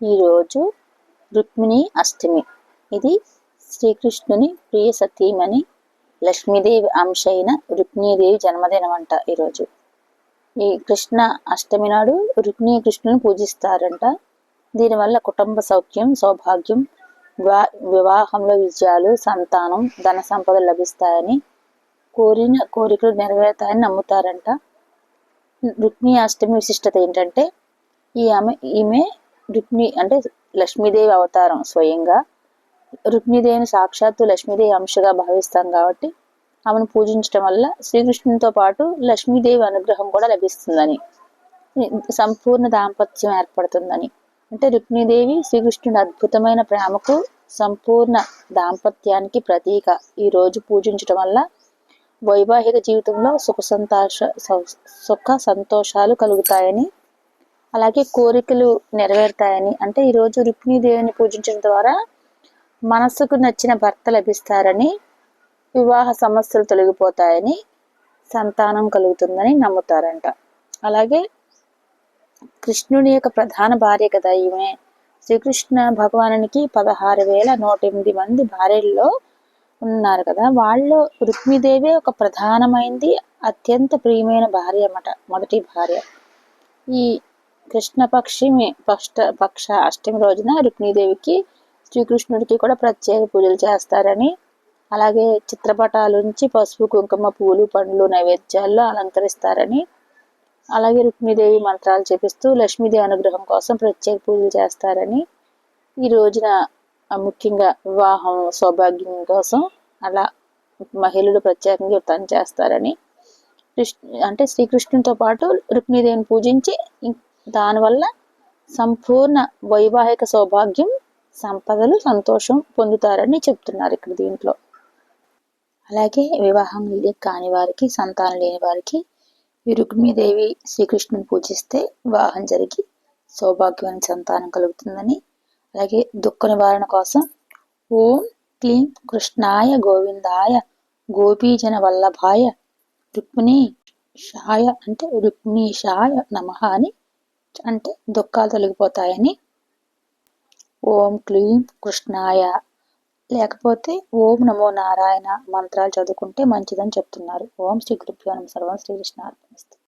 ఈరోజు రుక్మిణి అష్టమి. ఇది శ్రీకృష్ణుని ప్రియ సతీమణి లక్ష్మీదేవి అంశ అయిన రుక్మిణీదేవి జన్మదినం అంట ఈరోజు. ఈ కృష్ణ అష్టమి నాడు రుక్మిణీ కృష్ణుని పూజిస్తారంట. దీనివల్ల కుటుంబ సౌఖ్యం సౌభాగ్యం వివాహంలో విజయాలు సంతానం ధన సంపదలు లభిస్తాయని కోరిన కోరికలు నెరవేరుతాయని నమ్ముతారంట. రుక్మిణి అష్టమి విశిష్టత ఏంటంటే ఈ ఆమె ఈమె రుక్మి అంటే లక్ష్మీదేవి అవతారం స్వయంగా. రుక్మిదేవిని సాక్షాత్తు లక్ష్మీదేవి అంశగా భావిస్తాం కాబట్టి ఆమెను పూజించడం వల్ల శ్రీకృష్ణునితో పాటు లక్ష్మీదేవి అనుగ్రహం కూడా లభిస్తుందని. సంపూర్ణ దాంపత్యం ఏర్పడుతుందని. అంటే రుక్మిదేవి శ్రీకృష్ణుడి అద్భుతమైన ప్రేమకు సంపూర్ణ దాంపత్యానికి ప్రతీక ఈ రోజు పూజించడం వల్ల వైవాహిక జీవితంలో సుఖ సంతోష సుఖ సంతోషాలు కలుగుతాయని అలాగే కోరికలు నెరవేరుతాయని. అంటే ఈరోజు రుక్మిదేవిని పూజించడం ద్వారా మనసుకు నచ్చిన భర్త లభిస్తారని వివాహ సమస్యలు తొలగిపోతాయని సంతానం కలుగుతుందని నమ్ముతారంట. అలాగే కృష్ణుని యొక్క ప్రధాన భార్య కదా ఈమె. శ్రీకృష్ణ భగవానునికి పదహారు వేల నూట ఎనిమిది మంది భార్యల్లో ఉన్నారు కదా. వాళ్ళు రుక్మిదేవి ఒక ప్రధానమైంది అత్యంత ప్రియమైన భార్య అన్నమాట మొదటి భార్య. ఈ కృష్ణపక్షి పక్ష పక్ష అష్టమి రోజున రుక్మిణీదేవికి శ్రీకృష్ణుడికి కూడా ప్రత్యేక పూజలు చేస్తారని అలాగే చిత్రపటాల నుంచి పసుపు కుంకుమ పూలు పండ్లు నైవేద్యాల్లో అలంకరిస్తారని అలాగే రుక్మిదేవి మంత్రాలు చేపిస్తూ లక్ష్మీదేవి అనుగ్రహం కోసం ప్రత్యేక పూజలు చేస్తారని ఈ రోజున ముఖ్యంగా వివాహం సౌభాగ్యం కోసం అలా మహిళలు ప్రత్యేకంగా వ్రతం చేస్తారని కృష్ణ అంటే శ్రీకృష్ణునితో పాటు రుక్మిదేవిని పూజించి దానివల్ల సంపూర్ణ వైవాహిక సౌభాగ్యం సంపదలు సంతోషం పొందుతారని చెప్తున్నారు ఇక్కడ దీంట్లో. అలాగే వివాహం కాని వారికి సంతానం లేని వారికి ఈ రుక్మిదేవి శ్రీకృష్ణుని పూజిస్తే వివాహం జరిగి సౌభాగ్యమైన సంతానం కలుగుతుందని అలాగే దుఃఖ నివారణ కోసం ఓం క్లీం కృష్ణాయ గోవిందాయ గోపీజన వల్లభాయ రుక్మిణి షాయ అంటే రుక్మిషాయ నమ అని అంటే దుఃఖాలు తొలగిపోతాయని. ఓం క్లీం కృష్ణాయ. లేకపోతే ఓం నమో నారాయణ మంత్రాలు చదువుకుంటే మంచిదని చెప్తున్నారు. ఓం శ్రీ గురుభ్యో నమ. సర్వం శ్రీకృష్ణ అర్పణిస్తుంది